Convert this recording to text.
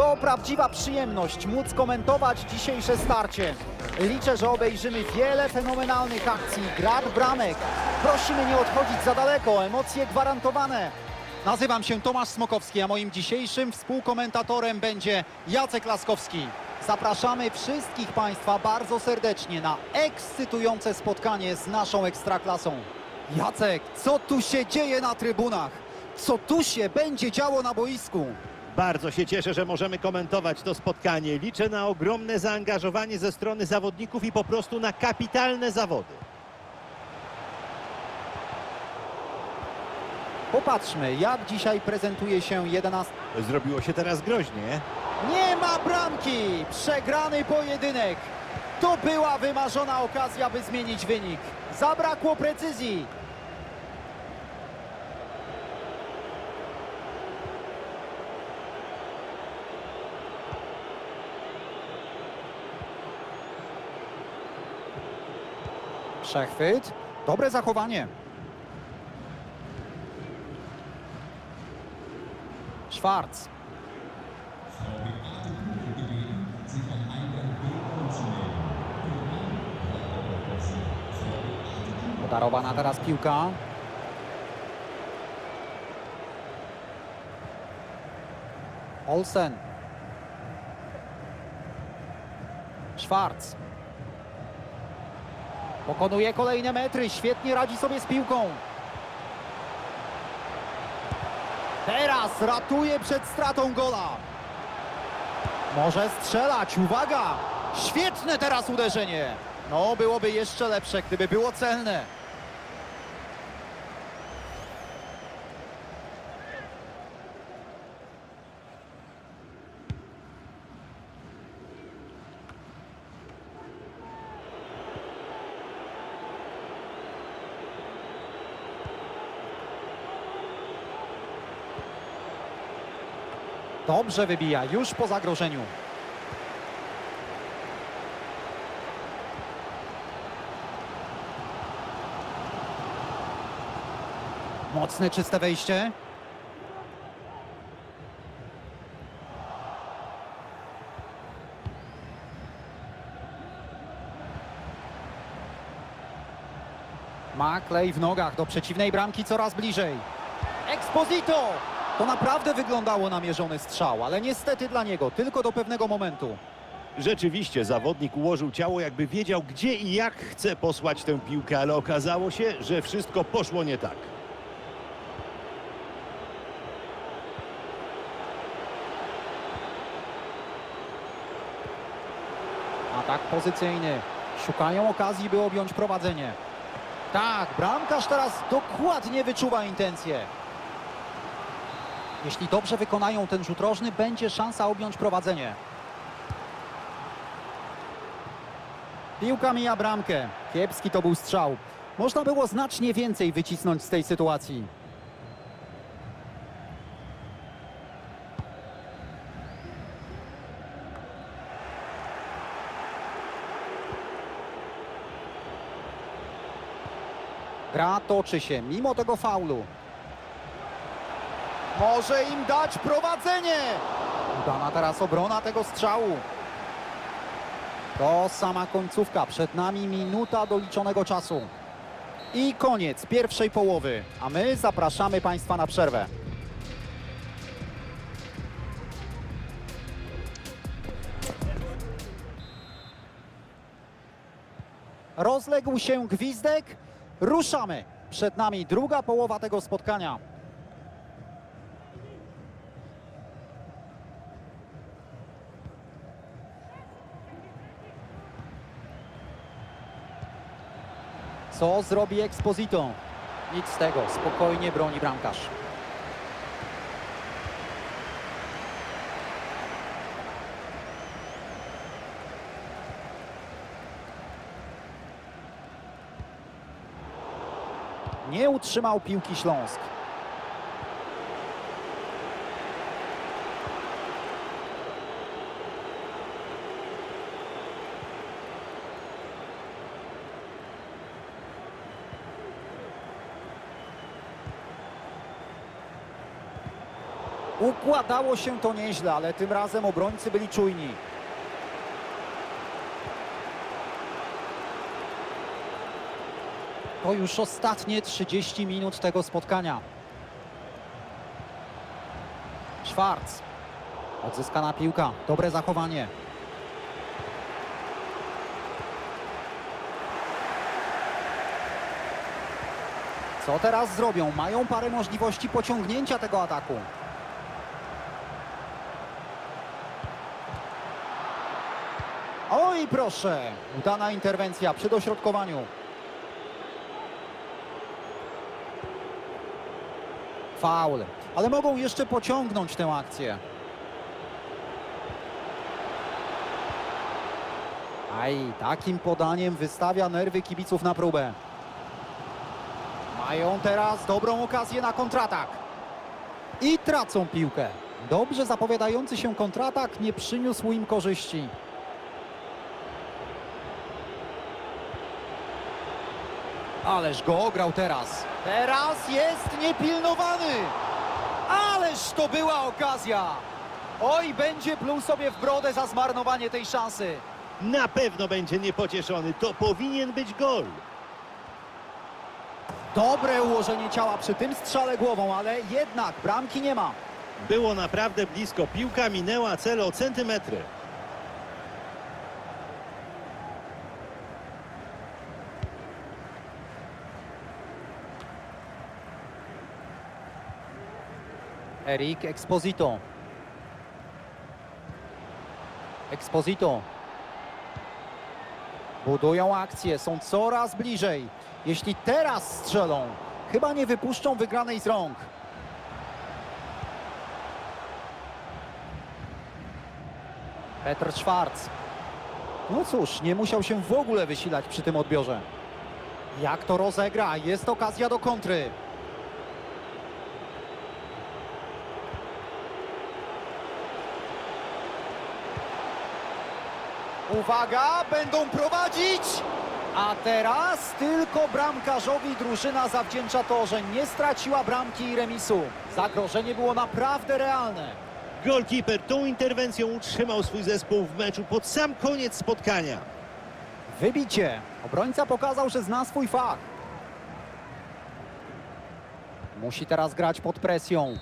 To prawdziwa przyjemność móc komentować dzisiejsze starcie. Liczę, że obejrzymy wiele fenomenalnych akcji, grad bramek. Prosimy nie odchodzić za daleko, emocje gwarantowane. Nazywam się Tomasz Smokowski, a moim dzisiejszym współkomentatorem będzie Jacek Laskowski. Zapraszamy wszystkich Państwa bardzo serdecznie na ekscytujące spotkanie z naszą Ekstraklasą. Jacek, co tu się dzieje na trybunach? Co tu się będzie działo na boisku? Bardzo się cieszę, że możemy komentować to spotkanie. Liczę na ogromne zaangażowanie ze strony zawodników i po prostu na kapitalne zawody. Popatrzmy, jak dzisiaj prezentuje się 11. Zrobiło się teraz groźnie. Nie ma bramki! Przegrany pojedynek. To była wymarzona okazja, by zmienić wynik. Zabrakło precyzji. Przechwyt. Dobre zachowanie. Schwarz. Podarowana teraz piłka. Olsen. Schwarz. Pokonuje kolejne metry, świetnie radzi sobie z piłką. Teraz ratuje przed stratą gola. Może strzelać, uwaga! Świetne teraz uderzenie. No, byłoby jeszcze lepsze, gdyby było celne. Dobrze wybija, już po zagrożeniu. Mocne, czyste wejście. Ma klej w nogach do przeciwnej bramki coraz bliżej. Exposito! To naprawdę wyglądało na mierzony strzał, ale niestety dla niego tylko do pewnego momentu. Rzeczywiście zawodnik ułożył ciało, jakby wiedział, gdzie i jak chce posłać tę piłkę, ale okazało się, że wszystko poszło nie tak. Atak pozycyjny. Szukają okazji, by objąć prowadzenie. Tak, bramkarz teraz dokładnie wyczuwa intencje. Jeśli dobrze wykonają ten rzut rożny, będzie szansa objąć prowadzenie. Piłka mija bramkę. Kiepski to był strzał. Można było znacznie więcej wycisnąć z tej sytuacji. Gra toczy się mimo tego faulu. Może im dać prowadzenie. Udana teraz obrona tego strzału. To sama końcówka. Przed nami minuta doliczonego czasu. I koniec pierwszej połowy. A my zapraszamy Państwa na przerwę. Rozległ się gwizdek. Ruszamy. Przed nami druga połowa tego spotkania. Co zrobi Exposito? Nic z tego, spokojnie broni bramkarz. Nie utrzymał piłki Śląsk. Układało się to nieźle, ale tym razem obrońcy byli czujni. To już ostatnie 30 minut tego spotkania. Schwarz. Odzyskana piłka. Dobre zachowanie. Co teraz zrobią? Mają parę możliwości pociągnięcia tego ataku. Oj, proszę! Udana interwencja przy dośrodkowaniu. Faul. Ale mogą jeszcze pociągnąć tę akcję. Aj, takim podaniem wystawia nerwy kibiców na próbę. Mają teraz dobrą okazję na kontratak. I tracą piłkę. Dobrze zapowiadający się kontratak nie przyniósł im korzyści. Ależ go ograł teraz. Teraz jest niepilnowany. Ależ to była okazja. Oj, będzie pluł sobie w brodę za zmarnowanie tej szansy. Na pewno będzie niepocieszony. To powinien być gol. Dobre ułożenie ciała przy tym strzale głową, ale jednak bramki nie ma. Było naprawdę blisko. Piłka minęła cel o centymetry. Erik Exposito. Exposito. Budują akcję, są coraz bliżej. Jeśli teraz strzelą, chyba nie wypuszczą wygranej z rąk. Petr Schwarz. No cóż, nie musiał się w ogóle wysilać przy tym odbiorze. Jak to rozegra? Jest okazja do kontry. Uwaga, będą prowadzić! A teraz tylko bramkarzowi drużyna zawdzięcza to, że nie straciła bramki i remisu. Zagrożenie było naprawdę realne. Golkiper tą interwencją utrzymał swój zespół w meczu pod sam koniec spotkania. Wybicie. Obrońca pokazał, że zna swój fach. Musi teraz grać pod presją.